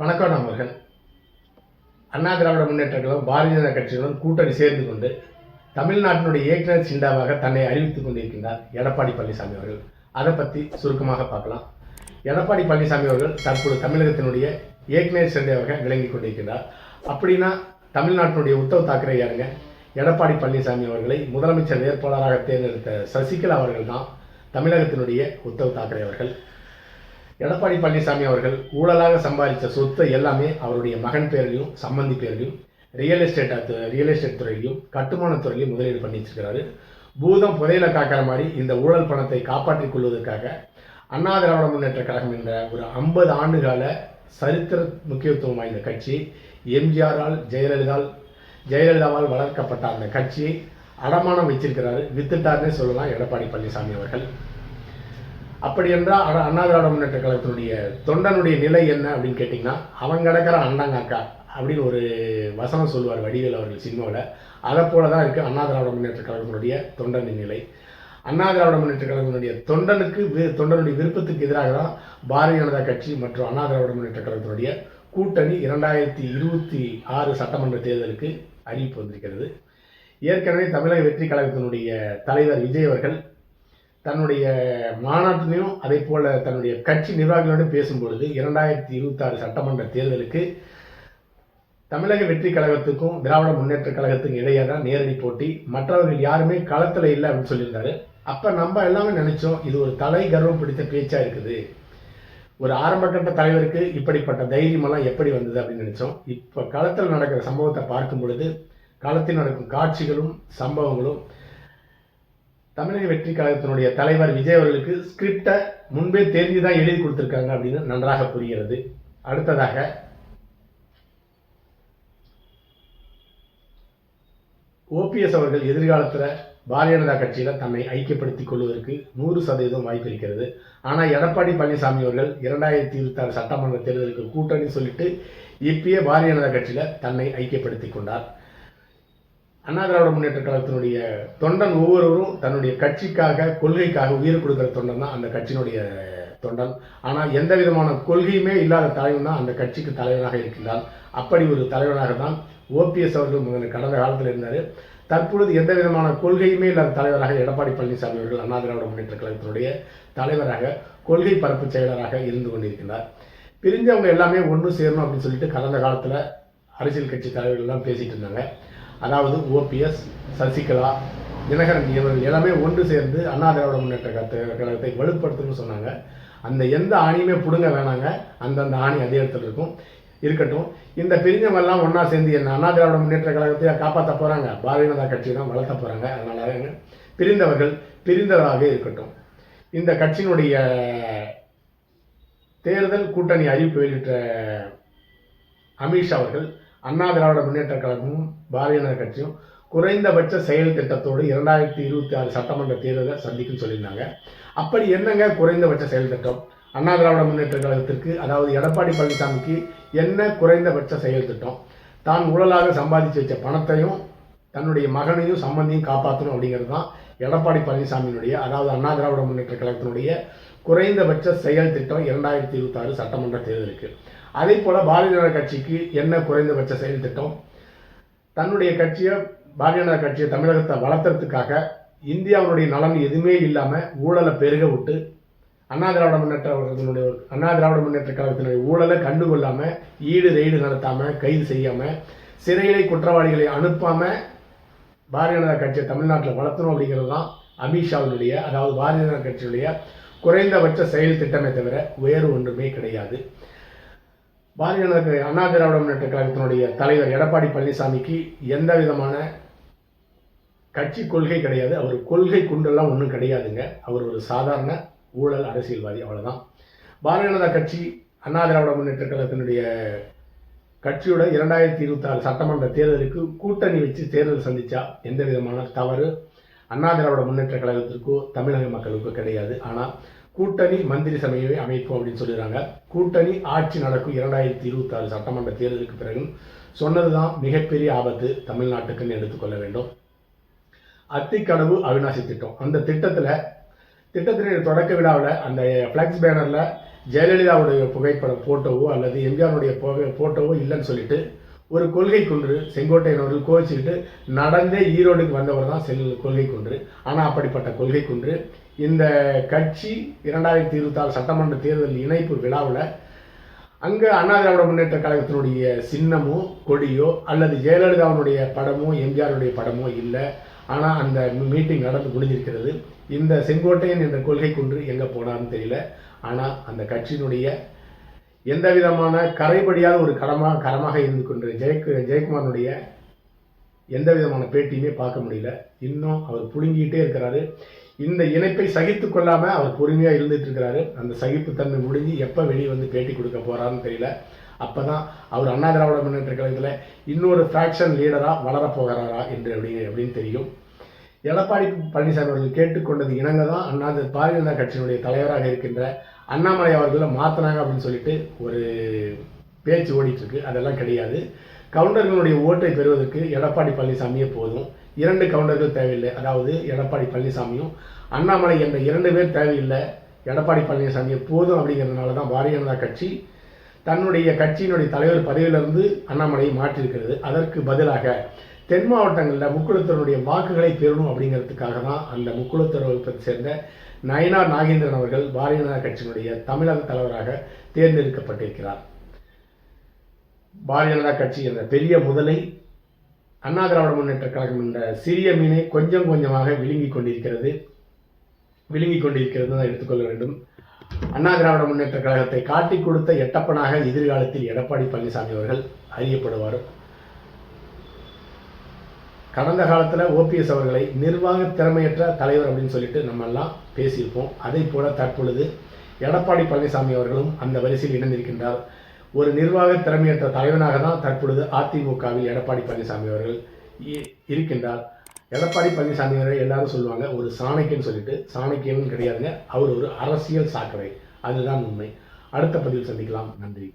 வணக்கம் நண்பர்கள். அண்ணா திராவிட முன்னேற்ற கழகம் பாரதிய ஜனதா கட்சியுடன் கூட்டணி சேர்ந்து கொண்டு தமிழ்நாட்டினுடைய இயக்குநர் சிண்டாவாக தன்னை அறிவித்துக் கொண்டிருக்கின்றார் எடப்பாடி பழனிசாமி அவர்கள். அதை பற்றி சுருக்கமாக பார்க்கலாம். எடப்பாடி பழனிசாமி அவர்கள் தற்போது தமிழகத்தினுடைய இயக்குநர் சிண்டாவாக விளங்கி கொண்டிருக்கின்றார். அப்படின்னா தமிழ்நாட்டினுடைய உத்தவ் தாக்கரே யாருங்க? எடப்பாடி பழனிசாமி அவர்களை முதலமைச்சர் வேட்பாளராக தேர்ந்தெடுத்த சசிகலா அவர்கள் தான் தமிழகத்தினுடைய உத்தவ் தாக்கரே அவர்கள். எடப்பாடி பழனிசாமி அவர்கள் ஊழலாக சம்பாதித்த சொத்தை எல்லாமே அவருடைய மகன் பேரிலையும் சம்பந்தி பேரிலையும் ரியல் எஸ்டேட் ரியல் எஸ்டேட் துறையிலையும் கட்டுமானத் துறையிலையும் முதலீடு பண்ணி வச்சிருக்கிறாரு. பூதம் புதையில காக்கிற மாதிரி இந்த ஊழல் பணத்தை காப்பாற்றிக் கொள்வதற்காக அண்ணா திராவிட முன்னேற்ற கழகம் என்ற ஒரு ஐம்பது ஆண்டுகால சரித்திர முக்கியத்துவம் வாய்ந்த கட்சி எம்ஜிஆரால் ஜெயலலிதால் ஜெயலலிதாவால் வளர்க்கப்பட்ட அந்த கட்சியை அடமானம் வச்சிருக்கிறாரு. வித்துட்டார்னே சொல்லலாம் எடப்பாடி பழனிசாமி அவர்கள். அப்படி என்றால் அண்ணா திராவிட முன்னேற்ற கழகத்தினுடைய தொண்டனுடைய நிலை என்ன அப்படின்னு கேட்டிங்கன்னா அவன் கிடக்கிற அண்ணாங்காக்கா அப்படின்னு ஒரு வசனம் சொல்லுவார் வடிவேல் அவர்கள் சினிமாவில். அதை போல தான் இருக்குது அண்ணா திராவிட முன்னேற்ற கழகத்தினுடைய தொண்டனின் நிலை. அண்ணா திராவிட முன்னேற்ற கழகத்தினுடைய தொண்டனுக்கு வி- தொண்டனுடைய விருப்பத்துக்கு எதிராக தான் பாரதிய ஜனதா கட்சி மற்றும் அண்ணா திராவிட முன்னேற்ற கழகத்தினுடைய கூட்டணி இரண்டாயிரத்தி இருபத்தி ஆறு சட்டமன்ற தேர்தலுக்கு அறிவிப்பு வந்திருக்கிறது. ஏற்கனவே தமிழக வெற்றி கழகத்தினுடைய தலைவர் விஜய் அவர்கள் தன்னுடைய மாநாட்டிலையும் அதே போல் தன்னுடைய கட்சி நிர்வாகிகளோடு பேசும்பொழுது இரண்டாயிரத்தி இருபத்தாறு சட்டமன்ற தேர்தலுக்கு தமிழக வெற்றி கழகத்துக்கும் திராவிட முன்னேற்ற கழகத்துக்கும் இடையே தான் நேரடி போட்டி. மற்றவர்கள் யாருமே களத்தில் இல்லை அப்படின்னு சொல்லியிருந்தாரு. அப்போ நம்ம எல்லாமே நினைச்சோம் இது ஒரு தலை கர்வம் பிடித்த பேச்சாக இருக்குது. ஒரு ஆரம்பகட்ட தலைவருக்கு இப்படிப்பட்ட தைரியமெல்லாம் எப்படி வந்தது அப்படின்னு நினைச்சோம். இப்போ களத்தில் நடக்கிற சம்பவத்தை பார்க்கும் பொழுது களத்தில் நடக்கும் காட்சிகளும் சம்பவங்களும் தமிழக வெற்றி கழகத்தினுடைய தலைவர் விஜய் அவர்களுக்கு ஸ்கிரிப்டை முன்பே தெரிஞ்சு தான் எழுதி கொடுத்துருக்காங்க அப்படின்னு நன்றாக புரிகிறது. அடுத்ததாக ஓபிஎஸ் அவர்கள் எதிர்காலத்தில் பாரதிய ஜனதா கட்சியில் தன்னை ஐக்கியப்படுத்திக் கொள்வதற்கு நூறு சதவீதம் வாய்ப்பு இருக்கிறது. ஆனால் எடப்பாடி பழனிசாமி அவர்கள் இரண்டாயிரத்தி இருபத்தாறு சட்டமன்ற தேர்தலுக்கு கூட்டணி சொல்லிட்டு இப்பயே பாரதிய ஜனதா கட்சியில் தன்னை ஐக்கியப்படுத்திக் கொண்டார். அண்ணா திராவிட முன்னேற்ற கழகத்தினுடைய தொண்டன் ஒவ்வொருவரும் தன்னுடைய கட்சிக்காக கொள்கைக்காக உயிர் கொடுக்கிற தொண்டன் தான் அந்த கட்சியினுடைய தொண்டன். ஆனால் எந்த விதமான கொள்கையுமே இல்லாத தலைவன் தான் அந்த கட்சிக்கு தலைவனாக இருக்கின்றான் அப்படி ஒரு தலைவனாக தான் ஓபிஎஸ் அவர்கள் முதல்ல கடந்த காலத்தில் இருந்தார். தற்பொழுது எந்த விதமான கொள்கையுமே இல்லாத தலைவராக எடப்பாடி பழனிசாமி அவர்கள் அண்ணா திராவிட முன்னேற்ற கழகத்தினுடைய தலைவராக கொள்கை பரப்பு செயலராக இருந்து கொண்டிருக்கிறார் பிரிஞ்சவங்க எல்லாமே ஒன்று சேரணும் அப்படின்னு சொல்லிட்டு கடந்த காலத்தில் அரசியல் கட்சி தலைவர்கள்லாம் பேசிகிட்டு இருந்தாங்க. அதாவது ஓபிஎஸ் சசிகலா தினகரன் இவர்கள் எல்லாமே ஒன்று சேர்ந்து அண்ணா திராவிட முன்னேற்ற கழகத்தை- கழகத்தை வலுப்படுத்தணும்னு சொன்னாங்க. அந்த எந்த ஆணியுமே பிடுங்க வேணாங்க. அந்தந்த ஆணி அதே இடத்துல இருக்கும். இருக்கட்டும். இந்த பிரிஞ்சவங்க ஒன்றா சேர்ந்து என்ன அண்ணா திராவிட முன்னேற்ற கழகத்தை காப்பாற்ற போகிறாங்க பாரதிய ஜனதா கட்சி தான் வளர்த்த போகிறாங்க அதனால பிரிந்தவர்கள் பிரிந்ததாக இருக்கட்டும். இந்த கட்சியினுடைய தேர்தல் கூட்டணி அறிவிப்பு வெளியிட்ட அமித்ஷா அவர்கள் அண்ணா திராவிட முன்னேற்ற கழகமும் பாரதிய ஜனதா கட்சியும் குறைந்தபட்ச செயல் திட்டத்தோடு இரண்டாயிரத்தி இருபத்தி ஆறு சட்டமன்ற தேர்தலை சந்திக்கும் சொல்லியிருந்தாங்க. அப்படி என்னங்க குறைந்தபட்ச செயல் திட்டம்? அண்ணா திராவிட முன்னேற்ற கழகத்திற்கு அதாவது எடப்பாடி பழனிசாமிக்கு என்ன குறைந்தபட்ச செயல் திட்டம்? தான் ஊழலாக சம்பாதிச்சு வச்ச பணத்தையும் தன்னுடைய மகனையும் சம்பந்தியும் காப்பாற்றணும் அப்படிங்கிறது தான் எடப்பாடி பழனிசாமியினுடைய அதாவது அண்ணா திராவிட முன்னேற்ற கழகத்தினுடைய குறைந்தபட்ச செயல் திட்டம் இரண்டாயிரத்தி இருபத்தாறு சட்டமன்ற தேர்தலுக்கு. அதே போல பாரதிய ஜனதா கட்சிக்கு என்ன குறைந்தபட்ச செயல் திட்டம்? தன்னுடைய கட்சியை பாரதிய ஜனதா கட்சியை தமிழகத்தை வளர்த்துறதுக்காக இந்தியாவுடைய நலன் எதுவுமே இல்லாமல் ஊழலை பெருக விட்டு அண்ணா திராவிட முன்னேற்ற கழகத்தினுடைய அண்ணா திராவிட முன்னேற்ற கழகத்தினுடைய ஊழலை கண்டுகொள்ளாமல் ஈடு ரெய்டு நடத்தாமல் கைது செய்யாமல் சிறையிலே குற்றவாளிகளை அனுப்பாம பாரதிய ஜனதா கட்சியை தமிழ்நாட்டில் வளர்த்தணும் அப்படிங்கிறது தான் அமித்ஷாவினுடைய அதாவது பாரதிய ஜனதா கட்சியுடைய குறைந்தபட்ச செயல் திட்டமே தவிர வேறு ஒன்றுமே கிடையாது. பாரதிய ஜனதா அண்ணா திராவிட முன்னேற்ற கழகத்தினுடைய தலைவர் எடப்பாடி பழனிசாமிக்கு எந்த விதமான கட்சி கொள்கை கிடையாது. அவர் கொள்கை குண்டெல்லாம் ஒன்றும் கிடையாதுங்க. அவர் ஒரு சாதாரண ஊழல் அரசியல்வாதி. அவ்வளோதான் பாரதிய ஜனதா கட்சி அண்ணா திராவிட முன்னேற்ற கழகத்தினுடைய கட்சியோட இரண்டாயிரத்தி இருபத்தாறு சட்டமன்ற தேர்தலுக்கு கூட்டணி வச்சு தேர்தல் சந்திச்சா எந்த விதமான தவறு? அண்ணா திராவிட முன்னேற்ற கழகத்திற்கோ தமிழக மக்களுக்கோ கிடையாது. ஆனால் கூட்டணி மந்திரி சபையை அமைக்கும் அப்படின்னு சொல்லிடுறாங்க. கூட்டணி ஆட்சி நடக்கும் இரண்டாயிரத்தி இருபத்தாறு சட்டமன்ற தேர்தலுக்கு பிறகு சொன்னதுதான் மிகப்பெரிய ஆபத்து தமிழ்நாட்டுக்குன்னு எடுத்துக்கொள்ள வேண்டும். அத்திக்கடவு அவினாசி திட்டம். அந்த திட்டத்தில் திட்டத்தினுடைய தொடக்க விழாவில் அந்த ஃப்ளெக்ஸ் பேனரில் ஜெயலலிதாவுடைய புகைப்படம் போட்டோவோ அல்லது எம்ஜிஆருடைய புகை போட்டோவோ இல்லைன்னு சொல்லிட்டு ஒரு கொள்கை குன்று செங்கோட்டையன் அவர்கள் கோவிச்சுக்கிட்டு நடந்தே ஈரோடுக்கு வந்தவர் தான் செல் கொள்கை குன்று. ஆனால் அப்படிப்பட்ட கொள்கை குன்று இந்த கட்சி இரண்டாயிரத்தி இருபத்தாறு சட்டமன்ற தேர்தல் இணைப்பு விழாவில் அங்கே அண்ணா திராவிட முன்னேற்ற கழகத்தினுடைய சின்னமோ கொடியோ அல்லது ஜெயலலிதாவினுடைய படமோ எம்ஜிஆருடைய படமோ இல்லை. ஆனால் அந்த மீட்டிங் நடந்து முடிஞ்சிருக்கிறது. இந்த செங்கோட்டையன் என்ற கொள்கை குன்று எங்கே போனான்னு தெரியல. ஆனால் அந்த கட்சியினுடைய எந்த விதமான கரைபடியாத ஒரு கடமாக கரமாக இருந்து கொண்டு ஜெயக்கு ஜெயக்குமாரனுடைய எந்த விதமான பேட்டியுமே பார்க்க முடியல. இன்னும் அவர் புழுங்கிக்கிட்டே இருக்கிறாரு. இந்த இணைப்பை சகித்து கொள்ளாம அவர் பொறுமையா இருந்துட்டு இருக்கிறாரு. அந்த சகிப்புத்தன்மை முடிஞ்சு எப்ப வெளியே வந்து பேட்டி கொடுக்க போறாருன்னு தெரியல. அப்பதான் அவர் அண்ணா திராவிட முன்னேற்ற கழகத்துல இன்னொரு ஃபேக்ஷன் லீடரா வளரப் போகிறாரா என்று அப்படி அப்படின்னு தெரியும். எடப்பாடி பழனிசாமி அவர்கள் கேட்டுக்கொண்டது இணங்க தான் அண்ணா பாரதிய ஜனதா கட்சியினுடைய தலைவராக இருக்கின்ற அண்ணாமலை அவர்களை மாத்தினாங்க அப்படின்னு சொல்லிட்டு ஒரு பேச்சு ஓடிட்டு இருக்கு. அதெல்லாம் கிடையாது. கவுண்டர்களுடைய ஓட்டை பெறுவதற்கு எடப்பாடி பழனிசாமியே போதும். இரண்டு கவுண்டர்கள் தேவையில்லை. அதாவது எடப்பாடி பழனிசாமியும் அண்ணாமலை என்ற இரண்டு பேர் தேவையில்லை. எடப்பாடி பழனிசாமி போதும் அப்படிங்கிறதுனால தான் பாரதிய ஜனதா கட்சி தன்னுடைய கட்சியினுடைய தலைவர் பதவியிலிருந்து அண்ணாமலையை மாற்றியிருக்கிறது. அதற்கு பதிலாக தென் மாவட்டங்களில் முக்குளத்தருடைய வாக்குகளை பெறணும் அப்படிங்கிறதுக்காக தான் அந்த முக்குளத்தர் வகுப்பை சேர்ந்த நயனா நாகேந்திரன் அவர்கள் பாரதிய ஜனதா கட்சியினுடைய தமிழக தலைவராக தேர்ந்தெடுக்கப்பட்டிருக்கிறார். பாரதிய ஜனதா கட்சி என்ற பெரிய முதலை அண்ணா திராவிட முன்னேற்ற கழகம் என்ற சிறிய மீனை கொஞ்சம் கொஞ்சமாக விழுங்கிக் கொண்டிருக்கிறது. விழுங்கிக் கொண்டிருக்கிறது தான் எடுத்துக்கொள்ள வேண்டும். அண்ணா திராவிட முன்னேற்ற கழகத்தை காட்டிக் கொடுத்த எட்டப்பனாக எதிர்காலத்தில் எடப்பாடி பழனிசாமி அவர்கள் அறியப்படுவார். கடந்த காலத்தில் ஓபிஎஸ் அவர்களை நிர்வாக திறமையற்ற தலைவர் அப்படின்னு சொல்லிட்டு நம்ம எல்லாம் பேசியிருப்போம். அதை போல தற்பொழுது எடப்பாடி பழனிசாமி அவர்களும் அந்த வரிசையில் இணைந்திருக்கின்றார். ஒரு நிர்வாக திறமையற்ற தலைவனாக தான் தற்பொழுது அதிமுகவில் எடப்பாடி பழனிசாமி அவர்கள் இ- இருக்கின்றார். எடப்பாடி பழனிசாமி அவர்கள் எல்லாரும் சொல்லுவாங்க ஒரு சாணக்கியன் சொல்லிட்டு சாணக்கியன் கிடையாதுங்க அவர் ஒரு அரசியல் சாக்கடை. அதுதான் உண்மை. அடுத்த பதிவில் சந்திக்கலாம். நன்றி.